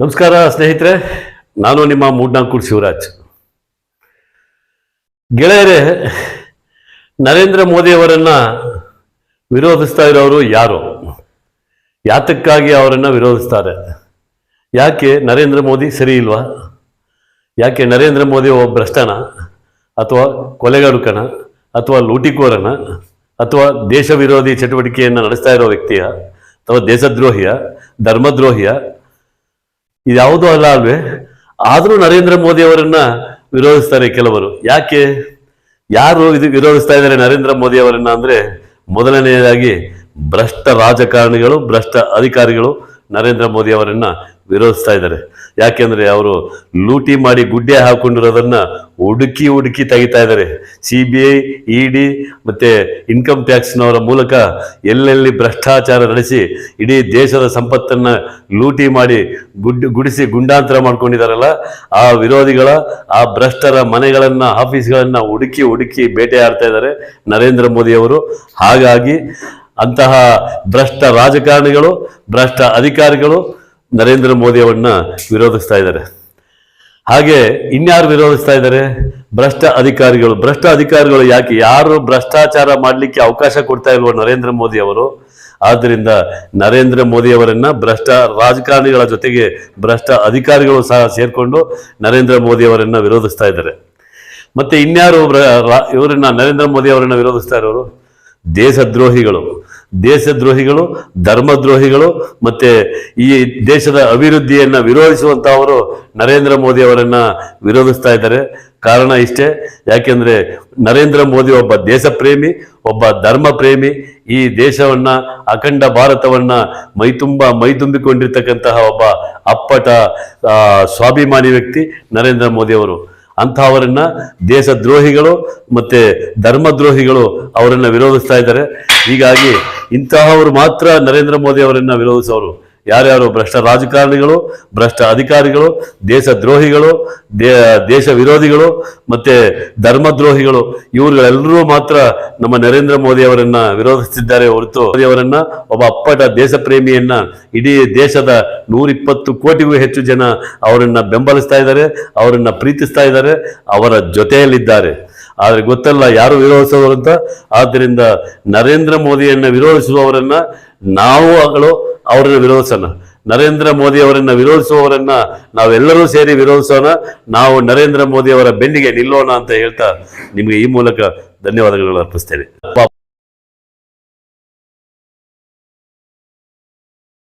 ನಮಸ್ಕಾರ ಸ್ನೇಹಿತರೆ, ನಾನು ನಿಮ್ಮ ಮೂಡ್ನಾಂಕೂರ್ ಶಿವರಾಜ್. ಗೆಳೆಯರೇ, ನರೇಂದ್ರ ಮೋದಿಯವರನ್ನು ವಿರೋಧಿಸ್ತಾ ಇರೋರು ಯಾರು? ಯಾತಕ್ಕಾಗಿ ಅವರನ್ನು ವಿರೋಧಿಸ್ತಾರೆ? ಯಾಕೆ ನರೇಂದ್ರ ಮೋದಿ ಸರಿ ಇಲ್ವಾ? ಯಾಕೆ ನರೇಂದ್ರ ಮೋದಿ ಒಬ್ಬ ಭ್ರಷ್ಟನ, ಅಥವಾ ಕೊಲೆಗಾರುಕನ ಅಥವಾ ಲೂಟಿಕೋರನ, ಅಥವಾ ದೇಶ ವಿರೋಧಿ ಚಟುವಟಿಕೆಯನ್ನು ನಡೆಸ್ತಾ ಇರೋ ವ್ಯಕ್ತಿಯ, ಅಥವಾ ದೇಶದ್ರೋಹಿಯ, ಧರ್ಮದ್ರೋಹಿಯ ಇದ್ಯಾವುದೂ ಅಲ್ಲ ಅಲ್ವೇ? ಆದರೂ ನರೇಂದ್ರ ಮೋದಿ ಅವರನ್ನ ವಿರೋಧಿಸ್ತಾರೆ ಕೆಲವರು. ಯಾಕೆ? ಯಾರು ಇದು ವಿರೋಧಿಸ್ತಾ ಇದ್ದಾರೆ ನರೇಂದ್ರ ಮೋದಿ ಅವರನ್ನ ಅಂದ್ರೆ ಮೊದಲನೆಯದಾಗಿ ಭ್ರಷ್ಟ ರಾಜಕಾರಣಿಗಳು, ಭ್ರಷ್ಟ ಅಧಿಕಾರಿಗಳು ನರೇಂದ್ರ ಮೋದಿ ಅವರನ್ನ ವಿರೋಧಿಸ್ತಾ ಇದ್ದಾರೆ. ಯಾಕೆಂದ್ರೆ ಅವರು ಲೂಟಿ ಮಾಡಿ ಗುಡ್ಡೆ ಹಾಕೊಂಡಿರೋದನ್ನ ಹುಡುಕಿ ಹುಡುಕಿ ತೆಗಿತಾ ಇದ್ದಾರೆ. ಸಿ ಬಿ ಐ ಇಡಿ ಮತ್ತೆ ಇನ್ಕಮ್ ಟ್ಯಾಕ್ಸ್ನವರ ಮೂಲಕ ಎಲ್ಲೆಲ್ಲಿ ಭ್ರಷ್ಟಾಚಾರ ನಡೆಸಿ ಇಡೀ ದೇಶದ ಸಂಪತ್ತನ್ನ ಲೂಟಿ ಮಾಡಿ ಗುಡ್, ಗುಡಿಸಿ ಗುಂಡಾಂತರ ಮಾಡ್ಕೊಂಡಿದಾರಲ್ಲ ಆ ವಿರೋಧಿಗಳ, ಆ ಭ್ರಷ್ಟರ ಮನೆಗಳನ್ನ, ಆಫೀಸ್ಗಳನ್ನ ಹುಡುಕಿ ಹುಡುಕಿ ಬೇಟೆಯಾಡ್ತಾ ಇದ್ದಾರೆ ನರೇಂದ್ರ ಮೋದಿ ಅವರು. ಹಾಗಾಗಿ ಅಂತಹ ಭ್ರಷ್ಟ ರಾಜಕಾರಣಿಗಳು, ಭ್ರಷ್ಟ ಅಧಿಕಾರಿಗಳು ನರೇಂದ್ರ ಮೋದಿ ಅವರನ್ನ ವಿರೋಧಿಸ್ತಾ ಇದ್ದಾರೆ. ಹಾಗೆ ಇನ್ಯಾರು ವಿರೋಧಿಸ್ತಾ ಇದ್ದಾರೆ? ಭ್ರಷ್ಟ ಅಧಿಕಾರಿಗಳು. ಭ್ರಷ್ಟ ಅಧಿಕಾರಿಗಳು ಯಾಕೆ? ಯಾರು ಭ್ರಷ್ಟಾಚಾರ ಮಾಡಲಿಕ್ಕೆ ಅವಕಾಶ ಕೊಡ್ತಾ ಇಲ್ವೋ ನರೇಂದ್ರ ಮೋದಿ ಅವರು? ಆದ್ದರಿಂದ ನರೇಂದ್ರ ಮೋದಿ ಅವರನ್ನ ಭ್ರಷ್ಟ ರಾಜಕಾರಣಿಗಳ ಜೊತೆಗೆ ಭ್ರಷ್ಟ ಅಧಿಕಾರಿಗಳು ಸಹ ಸೇರಿಕೊಂಡು ನರೇಂದ್ರ ಮೋದಿ ಅವರನ್ನ ವಿರೋಧಿಸ್ತಾ ಇದ್ದಾರೆ. ಮತ್ತೆ ಇನ್ಯಾರು ಇವರನ್ನ ನರೇಂದ್ರ ಮೋದಿ ಅವರನ್ನ ವಿರೋಧಿಸ್ತಾ ಇರೋರು? ದೇಶದ್ರೋಹಿಗಳು. ದೇಶದ್ರೋಹಿಗಳು, ಧರ್ಮದ್ರೋಹಿಗಳು ಮತ್ತೆ ಈ ದೇಶದ ಅಭಿವೃದ್ಧಿಯನ್ನು ವಿರೋಧಿಸುವಂಥವರು ನರೇಂದ್ರ ಮೋದಿ ಅವರನ್ನು ವಿರೋಧಿಸ್ತಾ ಇದ್ದಾರೆ. ಕಾರಣ ಇಷ್ಟೇ, ಯಾಕೆಂದರೆ ನರೇಂದ್ರ ಮೋದಿ ಒಬ್ಬ ದೇಶ ಪ್ರೇಮಿ ಒಬ್ಬ ಧರ್ಮ ಪ್ರೇಮಿ ಈ ದೇಶವನ್ನು, ಅಖಂಡ ಭಾರತವನ್ನು ಮೈತುಂಬ ಮೈತುಂಬಿಕೊಂಡಿರ್ತಕ್ಕಂತಹ ಒಬ್ಬ ಅಪ್ಪಟ ಸ್ವಾಭಿಮಾನಿ ವ್ಯಕ್ತಿ ನರೇಂದ್ರ ಮೋದಿ ಅವರು ದೇಶ ದೇಶದ್ರೋಹಿಗಳು ಮತ್ತೆ ಧರ್ಮದ್ರೋಹಿಗಳು ಅವರನ್ನ ವಿರೋಧಿಸ್ತಾ ಇದ್ದಾರೆ. ಹೀಗಾಗಿ ಇಂತಹವರು ಮಾತ್ರ ನರೇಂದ್ರ ಮೋದಿ ಅವರನ್ನ ವಿರೋಧಿಸೋರು. ಯಾರ್ಯಾರು ಭ್ರಷ್ಟ ರಾಜಕಾರಣಿಗಳು, ಭ್ರಷ್ಟ ಅಧಿಕಾರಿಗಳು, ದೇಶದ್ರೋಹಿಗಳು ದ್ರೋಹಿಗಳು ದೇಶ ವಿರೋಧಿಗಳು ಮತ್ತೆ ಧರ್ಮದ್ರೋಹಿಗಳು, ಇವರುಗಳೆಲ್ಲರೂ ಮಾತ್ರ ನಮ್ಮ ನರೇಂದ್ರ ಮೋದಿ ಅವರನ್ನ ವಿರೋಧಿಸುತ್ತಿದ್ದಾರೆ ಹೊರತು ಮೋದಿ ಅವರನ್ನ ಒಬ್ಬ ಅಪ್ಪಟ ದೇಶ ಪ್ರೇಮಿಯನ್ನ ಇಡೀ ದೇಶದ ನೂರಿಪ್ಪತ್ತು ಕೋಟಿಗೂ ಹೆಚ್ಚು ಜನ ಅವರನ್ನ ಬೆಂಬಲಿಸ್ತಾ ಇದ್ದಾರೆ, ಅವರನ್ನ ಪ್ರೀತಿಸ್ತಾ ಇದ್ದಾರೆ, ಅವರ ಜೊತೆಯಲ್ಲಿದ್ದಾರೆ. ಆದರೆ ಗೊತ್ತಲ್ಲ ಯಾರು ವಿರೋಧಿಸೋರು ಅಂತ? ಆದ್ದರಿಂದ ನರೇಂದ್ರ ಮೋದಿಯನ್ನು ವಿರೋಧಿಸುವವರನ್ನ ನಾವು ಅಗಳು ಅವರನ್ನ ವಿರೋಧಿಸೋಣ. ನರೇಂದ್ರ ಮೋದಿ ಅವರನ್ನ ವಿರೋಧಿಸುವವರನ್ನ ನಾವೆಲ್ಲರೂ ಸೇರಿ ವಿರೋಧಿಸೋಣ. ನಾವು ನರೇಂದ್ರ ಮೋದಿ ಅವರ ಬೆನ್ನಿಗೆ ನಿಲ್ಲೋಣ ಅಂತ ಹೇಳ್ತಾ ನಿಮಗೆ ಈ ಮೂಲಕ ಧನ್ಯವಾದಗಳು ಅರ್ಪಿಸ್ತೇನೆ.